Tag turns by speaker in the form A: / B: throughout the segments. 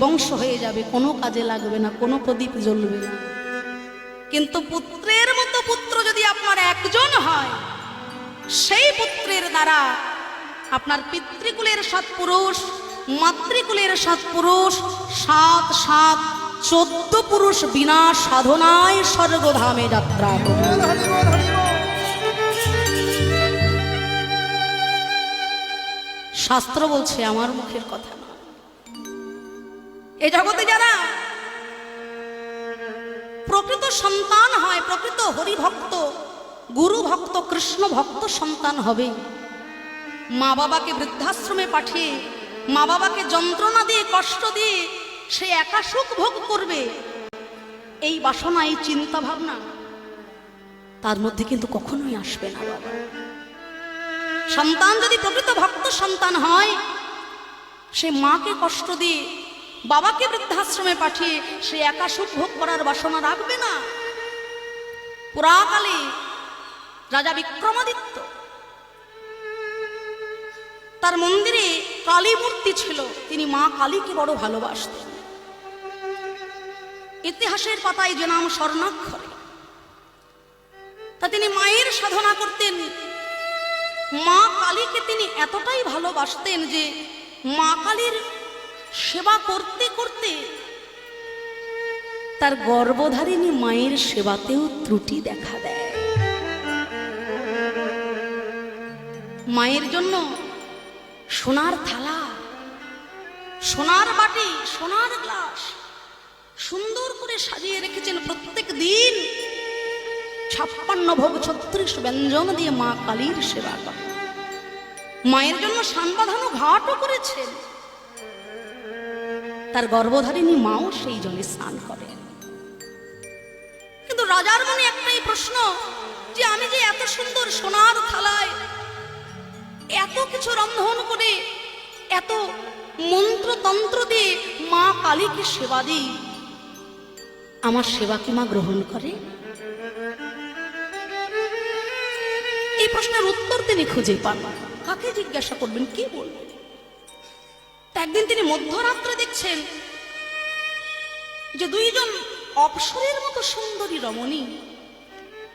A: বিধ্বংস হয়ে যাবে, কোনো কাজে লাগবে না, কোনো প্রদীপ জ্বলবে না। কিন্তু পুত্রের মতো পুত্র যদি আপনার একজন হয়, সেই পুত্রের দ্বারা আপনার পিতৃকুলের সাত পুরুষ মাতৃকুলের সাত পুরুষ সাত সাত, চোদ্দ পুরুষ বিনা সাধনায় স্বর্গধামে যাত্রা শাস্ত্র বলছে, আমার মুখের কথা। এ জগতে যারা প্রকৃত সন্তান হয়, প্রকৃত হরিভক্ত, গুরু ভক্ত, কৃষ্ণ ভক্ত সন্তান হবে। মা বাবাকে বৃদ্ধাশ্রমে পাঠিয়ে, মা বাবাকে যন্ত্রণা দিয়ে, কষ্ট দিয়ে সে একা সুখ ভোগ করবে, এই বাসনা, এই চিন্তা ভাবনা তার মধ্যে কিন্তু কখনোই আসবে না বাবা। সন্তান যদি প্রকৃত ভক্ত সন্তান হয়, সে মাকে কষ্ট দিয়ে বাবাকে বৃদ্ধাশ্রমে পাঠিয়ে সে একা সুখ ভোগ করার বাসনা রাখবে না। পুরাকালে রাজা বিক্রমাদিত্য তার মন্দিরে কালী মূর্তি ছিল, তিনি মা কালীকে বড় ভালোবাসতেন। ইতিহাসের পাতায় যে নাম স্বর্ণাক্ষরে, তা তিনি মায়ের সাধনা করতেন। মা কালীকে তিনি এতটাই ভালোবাসতেন যে মা কালীর সেবা করতে করতে তার গর্ভধারিণী মায়ের সেবাতেও ত্রুটি দেখা দেয়। মায়ের জন্য সোনার থালা, সোনার বাটি, সোনার গ্লাস সুন্দর করে সাজিয়ে রেখেছেন প্রত্যেক দিন। ছাপ্পান্ন ভোগ ছত্রিশ ব্যঞ্জন দিয়ে মা কালীর সেবা করে মায়ের জন্য সানবাঁধানো ঘাটও করেছেন। তার গর্ভধারিণী মাও সেই জলে স্নান করেন কিন্তু রাজার মনে একটাই প্রশ্ন, যে আমি যে এত সুন্দর সোনার থালায় এত কিছু রন্ধন করে, এত মন্ত্রতন্ত্র দিয়ে মা কালীকে সেবা দিই, আমার সেবা কি মা গ্রহণ করে? এই প্রশ্নের উত্তর তিনি খুঁজে পান। কাকে জিজ্ঞাসা করবেন, কি বলবেন একদিন তিনি মধ্যরাত্রে দেখছেন যে দুইজন অপসরের মতো সুন্দরী রমণী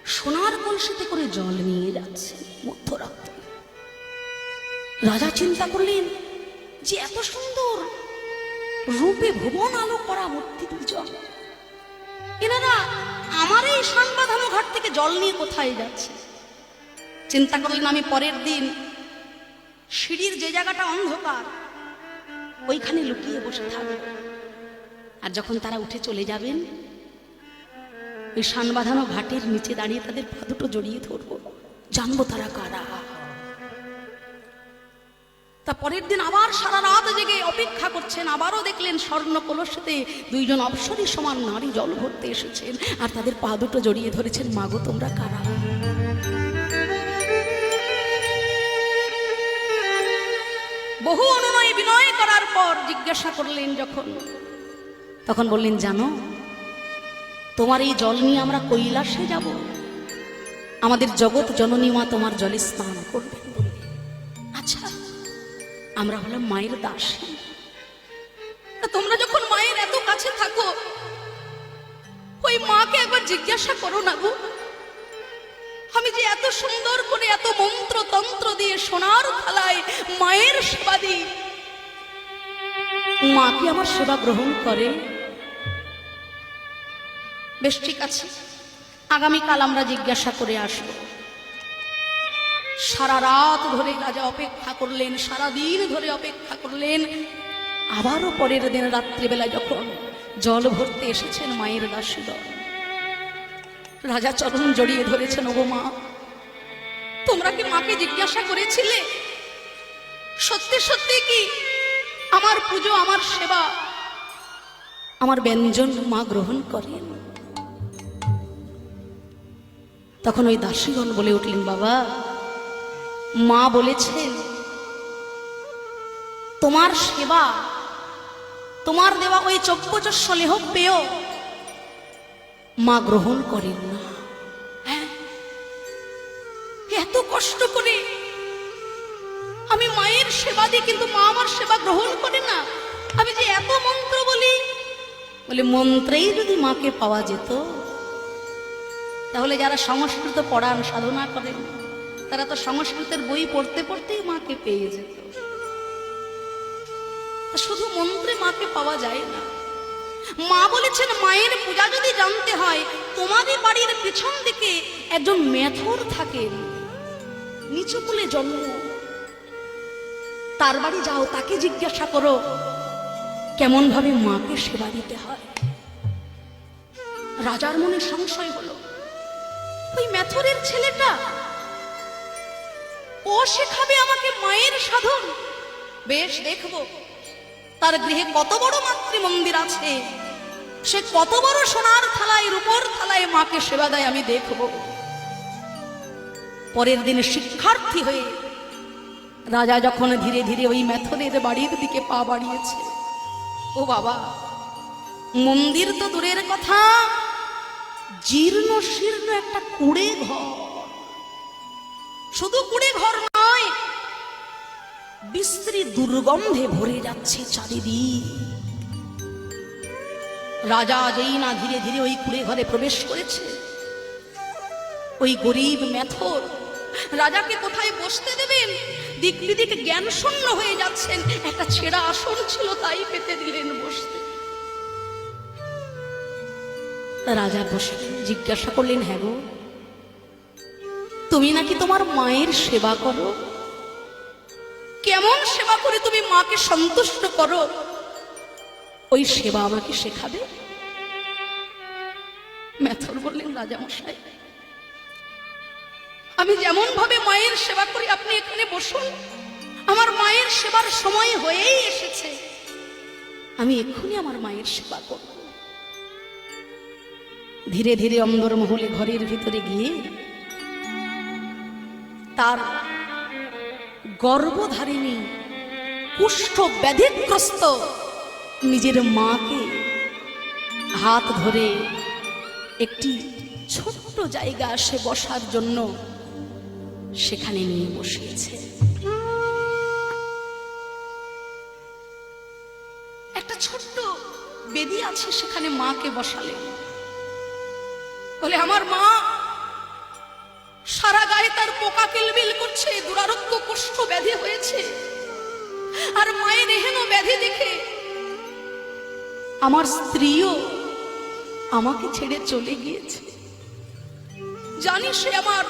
A: সোনার কলসিতে করে জল নিয়ে যাচ্ছে মধ্যরাত্রে। রাজা চিন্তা করলেন যে এত সুন্দর রূপে ভুবন আলো করা মূর্তি দুজন এনারা আমার এই সানবাঁধানো ঘাট থেকে জল নিয়ে কোথায় যাচ্ছে? চিন্তা করলেন আমি পরের দিন সিঁড়ির যে জায়গাটা অন্ধকার ওইখানে লুকিয়ে বসে থাকবে আর যখন তারা উঠে চলে যাবেন, ওই সান বাঁধানো ঘাটের নিচে দাঁড়িয়ে তাদের পা দুটো জড়িয়ে ধরবো। জানব তারা কারা। তা পরের দিন আবার সারা রাত জেগে অপেক্ষা করছেন, আবারও দেখলেন স্বর্ণ কলসিতে দুইজন অপসরী সমান নারী জল ভরতে এসেছেন, আর তাদের পা দুটো জড়িয়ে ধরেছেন, মাগো, তোমরা কারা? বহু অনুনয় বিনয় করার পর জিজ্ঞাসা করলেন যখন। তখন বললেন, জানো, তোমার এই জল নিয়ে আমরা কৈলাসে যাব। আমাদের জগৎ জননী মা তোমার জলে স্নান বললেন। আচ্ছা আমরা হলাম মায়ের দাস। তোমরা যখন মায়ের এত কাছে থাকো, ওই মাকে একবার জিজ্ঞাসা করো না গো। আমি যে এত সুন্দর করে এত মন্ত্র তন্ত্র দিয়ে সোনার থালায় মায়ের সেবা দিই। মা কি আমার সেবা গ্রহণ করে? বেশ, ঠিক আছে। আগামীকাল আমরা জিজ্ঞাসা করে আসব। সারা রাত ধরে রাজা অপেক্ষা করলেন, সারা দিন ধরে অপেক্ষা করলেন। আবারও পরের দিন রাত্রিবেলা যখন জল ভরতে এসেছেন মায়ের দাসী দল রাজা চরণ জড়িয়ে ধরেছেন, ওগো মা। তোমরা কি মাকে জিজ্ঞাসা করেছিলে? সত্যি সত্যি কি? আমার পুজো, আমার সেবা, আমার ব্যঞ্জন মা গ্রহণ করেন। তখন ওই দাসীগণ বলে উঠলেন, বাবা, মা বলেছেন, তোমার সেবা, তোমার দেওয়া ওই চব্যচস্য লেহ পেয়েও মা গ্রহণ করেন না। হ্যাঁ? এত কষ্ট করে আমি মায়ের সেবা দিই কিন্তু মা আমার সেবা গ্রহণ করে না। আমি যে এত মন্ত্র বলি, বলে, মন্ত্রেই যদি মাকে পাওয়া যেত, তাহলে যারা সংস্কৃত পড়ান, সাধনা করেন, তারা তো সংস্কৃতের বই পড়তে পড়তেই মাকে পেয়ে যেত। শুধু মন্ত্রে মাকে পাওয়া যায় না। মা বলেছেন, মায়ের পূজা যদি জানতে হয়, তোমাদের বাড়ির পেছন দিকে একজন মেথর থাকেন। নিচু কুলে জন্ম। তার বাড়ি যাও, তাকে জিজ্ঞাসা করো কেমন ভাবে মাকে সেবা দিতে হয়? রাজার মনে সংশয় হলো। ওই মেথরের ছেলেটা? ও শেখাবে আমাকে মায়ের সাধন? বেশ, দেখব। তার গৃহে কত বড় মাতৃ মন্দির আছে? সে কত বড় সোনার থালায়, রূপর থালায় মাকে সেবা দেয় আমি দেখব। পরের দিনে শিক্ষার্থী হয়ে রাজা যখন ধীরে ধীরে ওই মেথরের বাড়ির দিকে পা বাড়িয়েছে, ও বাবা, মন্দির তো দূরের কথা, জীর্ণ শীর্ণ একটা কুড়ে ঘর। শুধু কুড়ে ঘর বিশ্রী দুর্গন্ধে ভরে যাচ্ছে চারিদিক। রাজা যেই না ধীরে ধীরে ওই কুড়ে ঘরে প্রবেশ করেছে। ওই গরিব মেথর, রাজাকে কোথায় বসতে দেবেন? দিক বিদিক জ্ঞান শূন্য হয়ে যাচ্ছেন। একটা ছেঁড়া আসন ছিল, তাই পেতে দিলেন বসতে। রাজা বসে জিজ্ঞাসা করলেন হ্যাঁ গো, তুমি নাকি তোমার মায়ের সেবা করো? কেমন সেবা করে তুমি মাকে সন্তুষ্ট করো। ওই সেবা আমাকে শেখাবে। মেথর বললেন, রাজামশাই, আমি যেমন ভাবে মায়ের সেবা করি, আপনি এখানে বসুন। আমার মায়ের সেবার সময় হয়েই এসেছে। আমি এক্ষুনি আমার মায়ের সেবা করব। ধীরে ধীরে অন্দরমহলে ঘরের ভিতরে গিয়ে তার গর্ভধারিণী, কুষ্ঠ ব্যাধিগ্রস্ত। নিজের মাকে হাত ধরে একটি ছোট্ট জায়গা সে বসার জন্য সেখানে নিয়ে বসিয়েছে। একটা ছোট্ট বেদি আছে সেখানে মাকে বসালে। বলে, আমার মা সারা গায়ে তার পোকা কিলবিল করছে কুষ্ঠ ব্যাধি হয়েছে। আর মায়ের এহেন ব্যাধি দেখে আমার স্ত্রীও আমাকে ছেড়ে চলে গিয়েছে। জানি সে আমার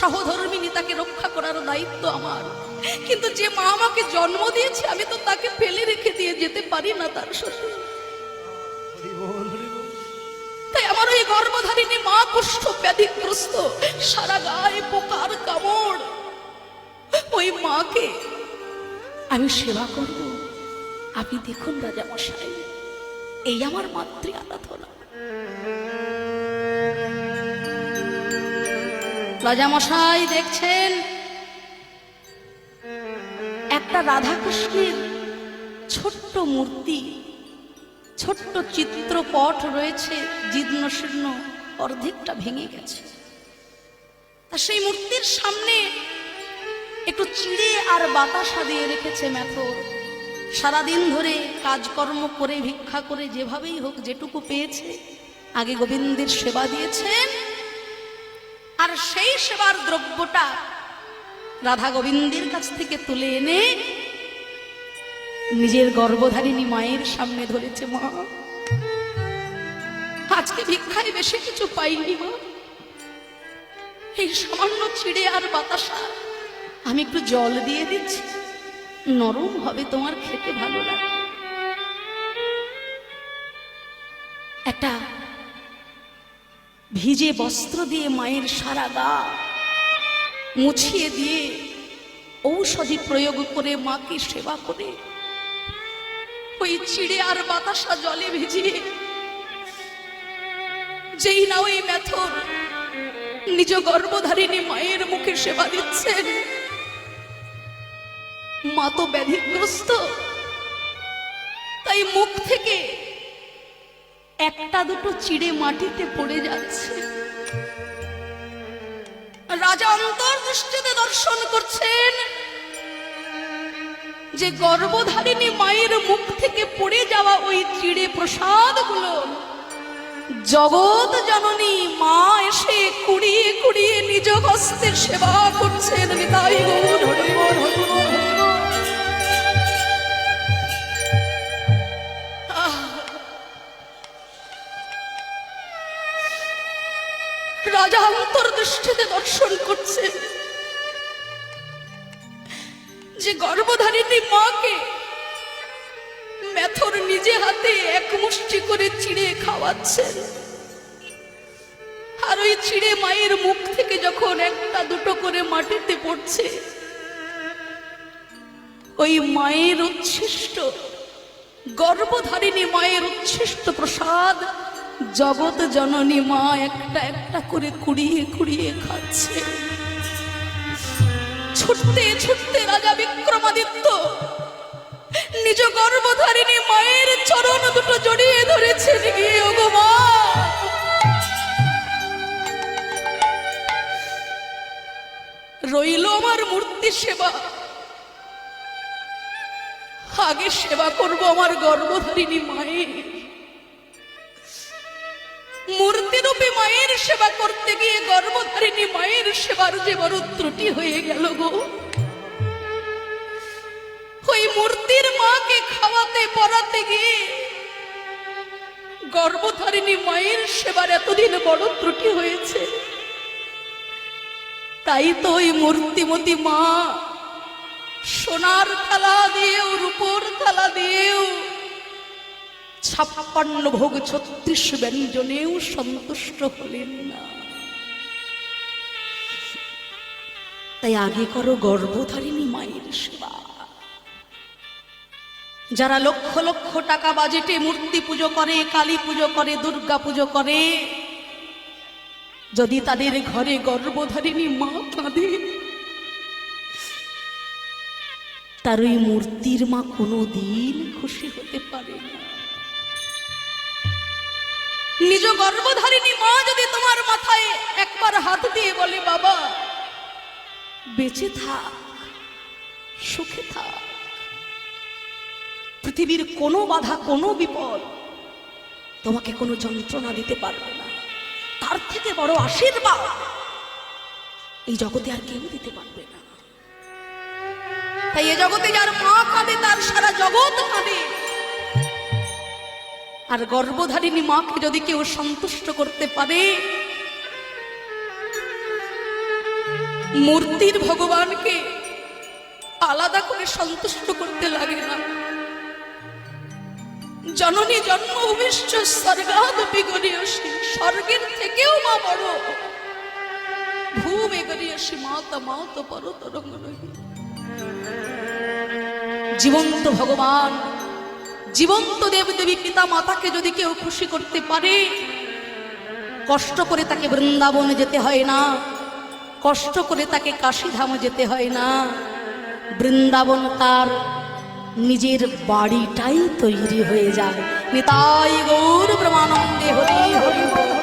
A: সহধর্মিনী, তাকে রক্ষা করার দায়িত্ব আমার। কিন্তু যে মা আমাকে জন্ম দিয়েছে, আমি তো তাকে ফেলে রেখে দিয়ে যেতে পারি না তার শ্বশুর তাই আমার ওই গর্ভধারিণী মা কুষ্ঠ ব্যাধিগ্রস্ত, সারা গায়ে পোকার কামড়। ওই মাকে আমি সেবা করব। আপনি দেখুন রাজা মশাই, এই আমার মাতৃ আরাধনা। রাজা মশাই দেখছেন? একটা রাধাকৃষ্ণের ছোট্ট মূর্তি, ছোট্ট চিত্রপট রয়েছে, জীর্ণ শীর্ণ, অর্ধেকটা ভেঙে গেছে। তা সেই মূর্তির সামনে একটু চিড়ে আর বাতাসা দিয়ে রেখেছে মেথর সারাদিন ধরে কাজকর্ম করে, ভিক্ষা করে, যেভাবেই হোক যেটুকু পেয়েছে, আগে গোবিন্দের সেবা দিয়েছেন। আর সেই সেবার দ্রব্যটা রাধা গোবিন্দের কাছ থেকে তুলে এনে নিজের গর্ভধারিণী মায়ের সামনে ধরেছে, মা। আজকে ভিক্ষায় বেশি কিছু পাইনি, মা। এই সামান্য ছিঁড়ে আর বাতাসা আমি একটু জল দিয়ে দিচ্ছি। নরম হবে তোমার খেতে ভালো লাগে। একটা ভিজে বস্ত্র দিয়ে মায়ের সারা গা মুছিয়ে দিয়ে ঔষধি প্রয়োগ করে মাকে সেবা করে, ওই চিড়ে আর বাতাসা জলে ভিজিয়ে, যেই না ওই মেথর নিজ গর্ভধারিণী মায়ের মুখে সেবা দিচ্ছেন মা তো ব্যাধিগ্রস্ত। তাই মুখ থেকে একটা দুটো চিড়ে মাটিতে পড়ে যাচ্ছে। রাজা অন্তর্দৃষ্টিতে দর্শন করছেন যে গর্ভধারিণী মায়ের মুখ থেকে পড়ে যাওয়া ওই চিড়ে প্রসাদগুলো জগৎ জননী মা এসে কুড়িয়ে কুড়িয়ে নিজ হস্তে সেবা করছেন নিতাই গৌর হরি বল, হরি বল, হরি বল। আহ। রাজা অন্তর্দৃষ্টিতে দর্শন করছে যে গর্ভধারিণী মাকে মেথর নিজে হাতে এক মুষ্টি করে চিড়ে খাওয়াচ্ছেন। আর ওই চিড়ে মায়ের মুখ থেকে যখন একটা দুটো করে মাটিতে পড়ছে, ওই মায়ের উচ্ছিষ্ট, গর্ভধারিণী মায়ের উচ্ছিষ্ট প্রসাদ জগৎ জননী মা একটা একটা করে কুড়িয়ে কুড়িয়ে খাচ্ছে। ছুটতে ছুটতে রাজা বিক্রমাদিত্য নিজ গর্ভধারিণী মায়ের চরণ দুটো জড়িয়ে মা। রইল আমার মূর্তি সেবা। আগে সেবা করব আমার গর্ভধারিণী মায়ের। মূর্তিরূপী মায়ের সেবা করতে গিয়ে গর্ভধারিণী মায়ের সেবার যে বড় ত্রুটি হয়ে গেল গো ওই মূর্তির মাকে খাওয়াতে, পড়াতে গিয়ে গর্ভধারিণী মায়ের সেবার এতদিন বড় ত্রুটি হয়েছে। তাই তো ওই মূর্তিমতী মা সোনার থালা দিয়েও, রূপোর থালা দিয়েও, ছাপ্পান্ন ভোগ ছত্রিশ ব্যঞ্জনেও সন্তুষ্ট হলেন না। তাই আগে করো গর্ভধারিণী মায়ের সেবা। যারা লক্ষ লক্ষ টাকা বাজেটে মূর্তি পুজো করে, কালী পুজো করে, দুর্গা পুজো করে, যদি তাদের ঘরে গর্ভধারিণী মা কাঁদে, তার ওই মূর্তির মা কোনো দিন খুশি হতে পারে নিজ গর্ভধারিণী মা যদি তোমার মাথায় একবার হাত দিয়ে বলে, বাবা, বেঁচে থাক, সুখে থাক পৃথিবীর কোনো বাধা, কোনো বিপদ তোমাকে কোনো যন্ত্রণা দিতে পারবে না। তার থেকে বড় আশীর্বাদ এই জগতে আর কেউ দিতে পারবে না। তাই এ জগতে যার মা কাঁদে, তার সারা জগৎ কাঁদে। আর গর্ভধারিণী মাকে যদি কেউ সন্তুষ্ট করতে পারে, মূর্তির ভগবানকে আলাদা করে সন্তুষ্ট করতে লাগে না। জননী জন্ম ভূমিষ্ঠ স্বর্গাদপি গরিয়সী স্বর্গের থেকেও মা বড়। ভূমে গরিয়সী মাত মাত পর তরঙ্গ জীবন্ত ভগবান, জীবন্ত দেব দেবী পিতা মাতাকে যদি কেউ খুশি করতে পারে, কষ্ট করে তাকে বৃন্দাবন যেতে হয় না, কষ্ট করে তাকে কাশীধাম যেতে হয় না, বৃন্দাবন তার নিজের বাড়িটাই তৈরি হয়ে যায় নিতাই গৌর প্রমানন্দে হরি হরি।